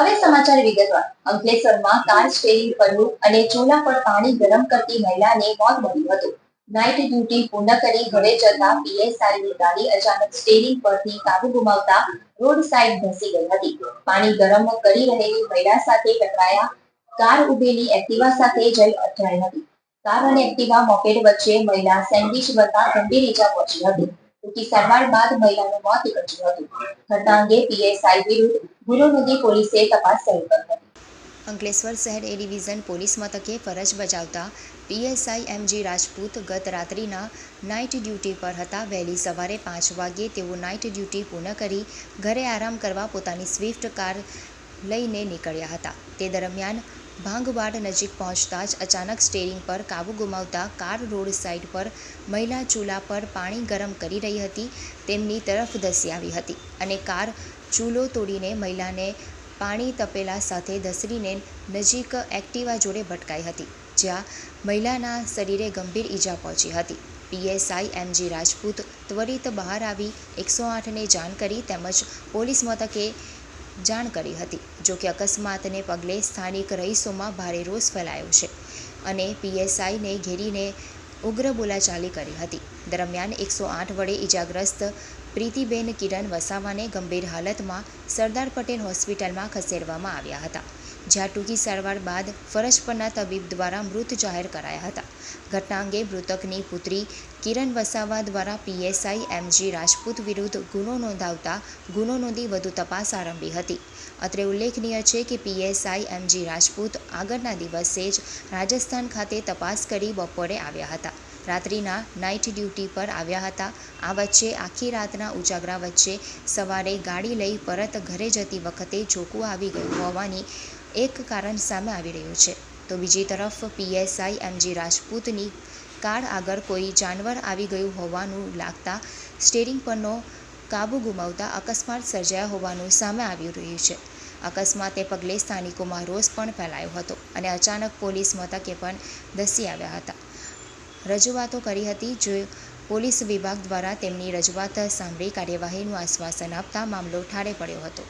હવે સમાચાર વિગતવાર. અંકલેશ્વરમાં કાર સ્ટેરિંગ પરનું અને ચોલા પર પાણી ગરમ કરતી મહિલાને મોત મળ્યું હતું. નાઇટ ડ્યુટી પૂર્ણ કરી ઘરે જતા પીએસઆઈની ગાડી અચાનક સ્ટેરિંગ પરથી કાબુ ગુમાવતા રોડ સાઈડ ધસી ગઈ હતી. પાણી ગરમ કરી રહેલી મહિલા સાથે ટકરાયા કાર ઉભેલી એક્ટિવા સાથે જઈ અથડાઈ હતી. કાર અને એક્ટિવા મોકેટ વચ્ચે મહિલા સેન્ડવિચ બનતા ગંભીર ઈજા પહોંચી હતી. ટૂંકી સારવાર બાદ મહિલાનું મોત નીપજ્યું હતું. ઘટના અંગે પીએસઆઈ વિરુદ્ધ ગુનો નદી પોલીસે તપાસ શરૂ કરી હતી. અંકલેશ્વર શહેર એ ડિવિઝન પોલીસ મથકે ફરજ બજાવતા પીએસઆઈ એમજી રાજપૂત ગત રાત્રિના નાઇટ ડ્યુટી પર હતા. વહેલી સવારે પાંચ વાગ્યે તેઓ નાઇટ ડ્યુટી પૂર્ણ કરી ઘરે આરામ કરવા પોતાની સ્વિફ્ટ કાર લઈને નીકળ્યા હતા. તે દરમિયાન ભાંગવાડ નજીક પહોંચતા જ અચાનક સ્ટેરિંગ પર કાબુ ગુમાવતા કાર રોડ સાઇડ પર મહિલા ચૂલા પર પાણી ગરમ કરી રહી હતી. તેમની તરફ ધસી આવી હતી અને કાર ચૂલો તોડીને મહિલાને પાણી તપેલા સાથે ધસરીને નજીક એક્ટિવા જોડે ભટકાઈ હતી, જ્યાં મહિલાના શરીરે ગંભીર ઈજા પહોંચી હતી. પીએસઆઈ એમજી રાજપૂત ત્વરિત બહાર આવી એકસો આઠને જાણ કરી તેમજ પોલીસ મથકે જાણ કરી હતી જોકે અકસ્માતને પગલે સ્થાનિક રહીશોમાં ભારે રોષ ફેલાયો છે અને પીએસઆઈને ઘેરીને ઉગ્ર બોલાચાલી કરી હતી. દરમિયાન એકસો આઠ વડે ઈજાગ્રસ્ત પ્રીતિબેન કિરણ વસાવાને ગંભીર હાલતમાં સરદાર પટેલ હોસ્પિટલમાં ખસેડવામાં આવ્યા હતા. જ્યાં ટૂંકી સારવાર બાદ ફરજ પરના તબીબ દ્વારા મૃત જાહેર કરાયા હતા. ઘટના અંગે મૃતકની પુત્રી કિરણ વસાવા દ્વારા પીએસઆઈ એમજી રાજપૂત વિરુદ્ધ ગુનો નોંધાવતા ગુનો નોંધી વધુ તપાસ આરંભી હતી. અત્રે ઉલ્લેખનીય છે કે પીએસઆઈ એમજી રાજપૂત આગળના દિવસે જ રાજસ્થાન ખાતે તપાસ કરી બપોરે આવ્યા હતા. રાત્રિના નાઇટ ડ્યુટી પર આવ્યા હતા. આ વચ્ચે આખી રાતના ઉજાગરા વચ્ચે સવારે ગાડી લઈ પરત ઘરે જતી વખતે ચોખ્ખું આવી ગયું હોવાની એક કારણ સામે આવી રહ્યું છે. તો બીજી તરફ પીએસઆઈ એમજી રાજપૂતની કાર આગળ કોઈ જાનવર આવી ગયું હોવાનું લાગતા સ્ટેરિંગ પરનો કાબુ ગુમાવતા અકસ્માત સર્જાયા હોવાનું સામે આવી રહ્યું છે. અકસ્માતે પગલે સ્થાનિકોમાં રોષ પણ ફેલાયો હતો અને અચાનક પોલીસ મથકે પણ ધસી આવ્યા હતા. રજૂઆતો કરી હતી જો પોલીસ વિભાગ દ્વારા તેમની રજૂઆત સાંભળી કાર્યવાહીનું આશ્વાસન આપતા મામલો ઠારે પડ્યો હતો.